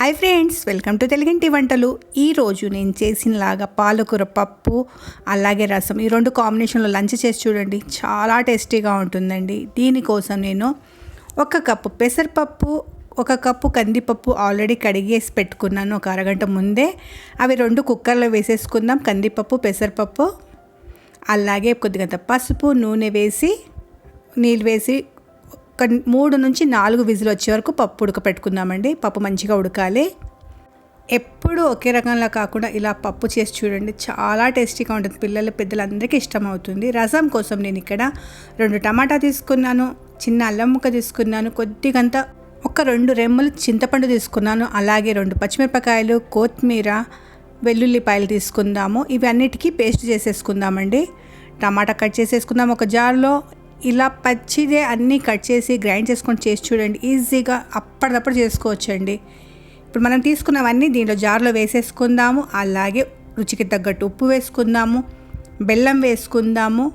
Hi friends welcome to తెలుగింటి వంటలు. ఈరోజు నేను చేసినలాగా పాలకూర పప్పు అలాగే రసం ఈ రెండు కాంబినేషన్లో లంచ్ చేసి చూడండి. చాలా టేస్టీగా ఉంటుందండి. దీనికోసం నేను ఒక కప్పు పెసరపప్పు ఒక కప్పు కందిపప్పు ఆల్రెడీ కడిగేసి పెట్టుకున్నాను ఒక అరగంట ముందే. అవి రెండు కుక్కర్లో వేసేసుకుందాం. కందిపప్పు పెసరపప్పు అలాగే కొద్దిగంత పసుపు నూనె వేసి నీళ్ళు వేసి ఒక మూడు నుంచి నాలుగు విజులు వచ్చే వరకు పప్పు ఉడకపెట్టుకుందామండి. పప్పు మంచిగా ఉడకాలి. ఎప్పుడు ఒకే రకంగా కాకుండా ఇలా పప్పు చేసి చూడండి. చాలా టేస్టీగా ఉంటుంది. పిల్లలు పెద్దలందరికీ ఇష్టం అవుతుంది రసం కోసం నేను ఇక్కడ రెండు టమాటా తీసుకున్నాను చిన్న అల్లం ముక్క తీసుకున్నాను కొద్దిగంత ఒక రెండు రెమ్మలు చింతపండు తీసుకున్నాను అలాగే రెండు పచ్చిమిరపకాయలు కొత్తిమీర వెల్లుల్లిపాయలు తీసుకుందాము. ఇవన్నిటికీ పేస్ట్ చేసేసుకుందామండి. టమాటా కట్ చేసేసుకుందాం ఒక జార్లో. ఇలా పచ్చిదే అన్నీ కట్ చేసి గ్రైండ్ చేసుకొని చేసి చూడండి. ఈజీగా అప్పటిదప్పుడు చేసుకోవచ్చండి. ఇప్పుడు మనం తీసుకున్నవన్నీ దీంట్లో జార్లో వేసేసుకుందాము. అలాగే రుచికి తగ్గట్టు ఉప్పు వేసుకుందాము. బెల్లం వేసుకుందాము.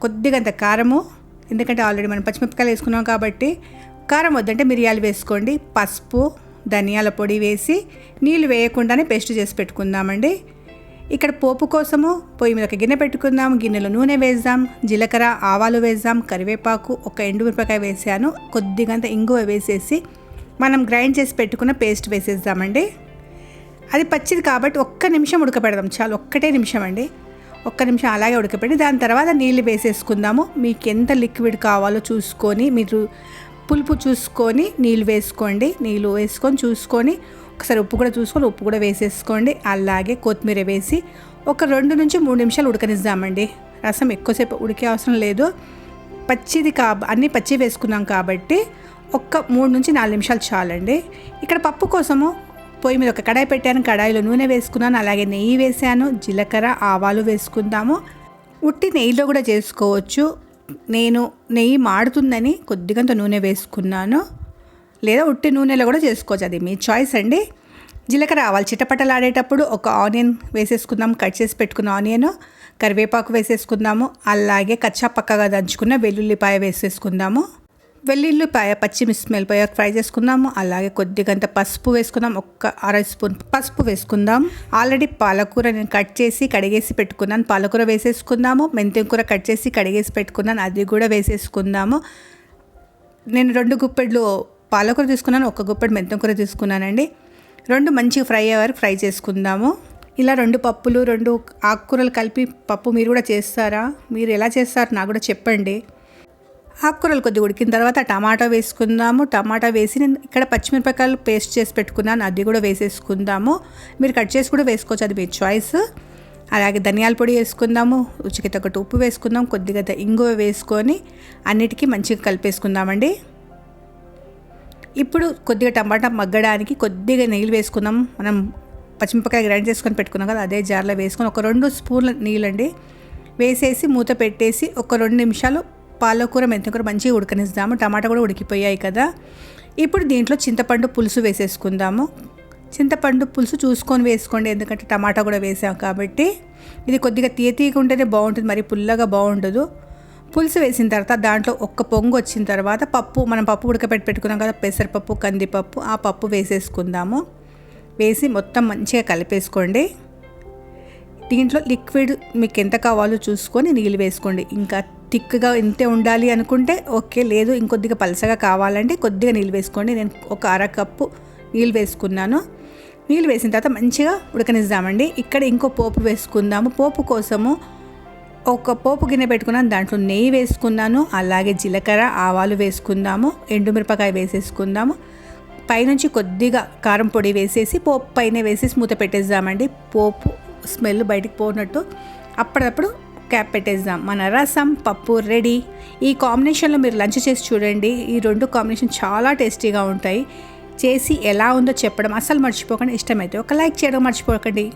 కొద్దిగంత కారము. ఎందుకంటే ఆల్రెడీ మనం పచ్చిమిరపకాయలు వేసుకున్నాం కాబట్టి కారం వద్దంటే మిరియాలు వేసుకోండి. పసుపు ధనియాల పొడి వేసి నీళ్ళు వేయకుండానే పేస్ట్ చేసి పెట్టుకుందామండి. ఇక్కడ పోపు కోసము పొయ్యి మీద ఒక గిన్నె పెట్టుకుందాం గిన్నెలో నూనె వేద్దాం జీలకర్ర ఆవాలు వేద్దాం కరివేపాకు ఒక ఎండుమిరపకాయ వేసాను కొద్దిగంత ఇంగువ వేసేసి మనం గ్రైండ్ చేసి పెట్టుకున్న పేస్ట్ వేసేద్దామండి. అది పచ్చిది కాబట్టి ఒక్క నిమిషం ఉడకపెడదాం చాలు ఒక్కటే నిమిషం అండి. ఒక్క నిమిషం అలాగే ఉడకపెట్టి దాని తర్వాత నీళ్ళు వేసేసుకుందాము. మీకు ఎంత లిక్విడ్ కావాలో చూసుకొని మీరు పులుపు చూసుకొని నీళ్ళు వేసుకోండి. నీళ్ళు వేసుకొని చూసుకొని ఒకసారి ఉప్పు కూడా చూసుకొని ఉప్పు కూడా వేసేసుకోండి. అలాగే కొత్తిమీర వేసి ఒక రెండు నుంచి మూడు నిమిషాలు ఉడకనిద్దామండి. రసం ఎక్కువసేపు ఉడికే అవసరం లేదు. పచ్చిది కా అన్నీ పచ్చి వేసుకున్నాం కాబట్టి ఒక్క మూడు నుంచి నాలుగు నిమిషాలు చాలండి. ఇక్కడ పప్పు కోసము పొయ్యి మీద ఒక కడాయి పెట్టాను. కడాయిలో నూనె వేసుకున్నాను. అలాగే నెయ్యి వేసాను. జీలకర్ర ఆవాలు వేసుకుందాము. ఉట్టి నెయ్యిలో కూడా చేసుకోవచ్చు. నేను నెయ్యి మాడుతుందని కొద్దిగంత నూనె వేసుకున్నాను. లేదా ఉట్టి నూనెలో కూడా చేసుకోవచ్చు. అది మీ చాయిస్ అండి. జీలకర్ర ఆవాలు చిటపటలాడేటప్పుడు ఒక ఆనియన్ వేసేసుకుందాం. కట్ చేసి పెట్టుకున్న ఆనియన్ కరివేపాకు వేసేసుకుందాము. అలాగే కచ్చా పక్కగా దంచుకున్న వెల్లుల్లిపాయ వేసేసుకుందాము. వెల్లుల్లిపాయ పచ్చి మెల్లిపాయ ఫ్రై చేసుకుందాము. అలాగే కొద్దిగంత పసుపు వేసుకుందాం. ఒక్క అర స్పూన్ పసుపు వేసుకుందాం. ఆల్రెడీ పాలకూర నేను కట్ చేసి కడిగేసి పెట్టుకున్నాను. పాలకూర వేసేసుకుందాము. మెంతికూర కూర కట్ చేసి కడిగేసి పెట్టుకున్నాను. అది కూడా వేసేసుకుందాము. నేను రెండు గుప్పెడ్లు పాలకూర తీసుకున్నాను ఒక గుప్పెడు మెంతం కూర తీసుకున్నానండి. రెండు మంచిగా ఫ్రై అయ్యే వరకు ఫ్రై చేసుకుందాము. ఇలా రెండు పప్పులు రెండు ఆకుకూరలు కలిపి పప్పు మీరు కూడా చేస్తారా? మీరు ఎలా చేస్తారు నాకు కూడా చెప్పండి. ఆకుకూరలు కొద్దిగా ఉడికిన తర్వాత టమాటా వేసుకుందాము. టమాటా వేసి నేను ఇక్కడ పచ్చిమిరపకాయలు పేస్ట్ చేసి పెట్టుకున్నాను. అది కూడా వేసేసుకుందాము. మీరు కట్ చేసి కూడా వేసుకోవచ్చు. అది మీ చాయిస్. అలాగే ధనియాల పొడి వేసుకుందాము. రుచికి తగ్గట్టు ఉప్పు వేసుకుందాం కొద్దిగా ఇంగువ వేసుకొని అన్నిటికీ మంచిగా కలిపేసుకుందామండి. ఇప్పుడు కొద్దిగా టమాటా మగ్గడానికి కొద్దిగా నెయ్యి వేసుకుందాం. మనం పచ్చిమిరపకాయ గ్రైండ్ చేసుకొని పెట్టుకున్నాం కదా అదే జార్లో వేసుకొని ఒక రెండు స్పూన్ల నీళ్ళండి. వేసేసి మూత పెట్టేసి ఒక రెండు నిమిషాలు పాలకూర మెంతికూర మంచిగా ఉడకనిస్తాము టమాటా కూడా ఉడికిపోయాయి కదా. ఇప్పుడు దీంట్లో చింతపండు పులుసు వేసేసుకుందాము. చింతపండు పులుసు చూసుకొని వేసుకోండి ఎందుకంటే టమాటా కూడా వేసాం కాబట్టి. ఇది కొద్దిగా తీయ తీయగా ఉంటేనే బాగుంటుంది మరి పుల్లగా బాగుండదు. పులుసు వేసిన తర్వాత దాంట్లో ఒక్క పొంగు వచ్చిన తర్వాత పప్పు మనం పప్పు ఉడకబెట్టి పెట్టుకున్నాం కదా పెసరపప్పు కందిపప్పు ఆ పప్పు వేసేసుకుందాము. వేసి మొత్తం మంచిగా కలిపేసుకోండి. దీంట్లో లిక్విడ్ మీకు ఎంత కావాలో చూసుకొని నీళ్ళు వేసుకోండి. ఇంకా థిక్గా ఇంతే ఉండాలి అనుకుంటే ఓకే లేదు ఇంకొద్దిగా పలసగా కావాలంటే కొద్దిగా నీళ్ళు వేసుకోండి. నేను ఒక అర కప్పు నీళ్ళు వేసుకున్నాను. నీళ్ళు వేసిన తర్వాత మంచిగా ఉడకనిద్దామండి. ఇక్కడ ఇంకో పోపు వేసుకుందాము. పోపు కోసము ఒక పోపు గిన్నె పెట్టుకున్నాను దాంట్లో నెయ్యి వేసుకున్నాను అలాగే జీలకర్ర ఆవాలు వేసుకుందాము ఎండుమిరపకాయ వేసేసుకుందాము. పైనుంచి కొద్దిగా కారం పొడి వేసేసి పోపు పైన వేసేసి మూత పెట్టేద్దామండి. పోపు స్మెల్ బయటికి పోనట్టు అప్పుడప్పుడు క్యాప్ పెట్టేద్దాం. మన రసం పప్పు రెడీ. ఈ కాంబినేషన్లో మీరు లంచ్ చేసి చూడండి. ఈ రెండు కాంబినేషన్ చాలా టేస్టీగా ఉంటాయి. చేసి ఎలా ఉందో చెప్పడం అసలు మర్చిపోకండి. ఇష్టమైతే ఒక లైక్ చేయడం మర్చిపోకండి.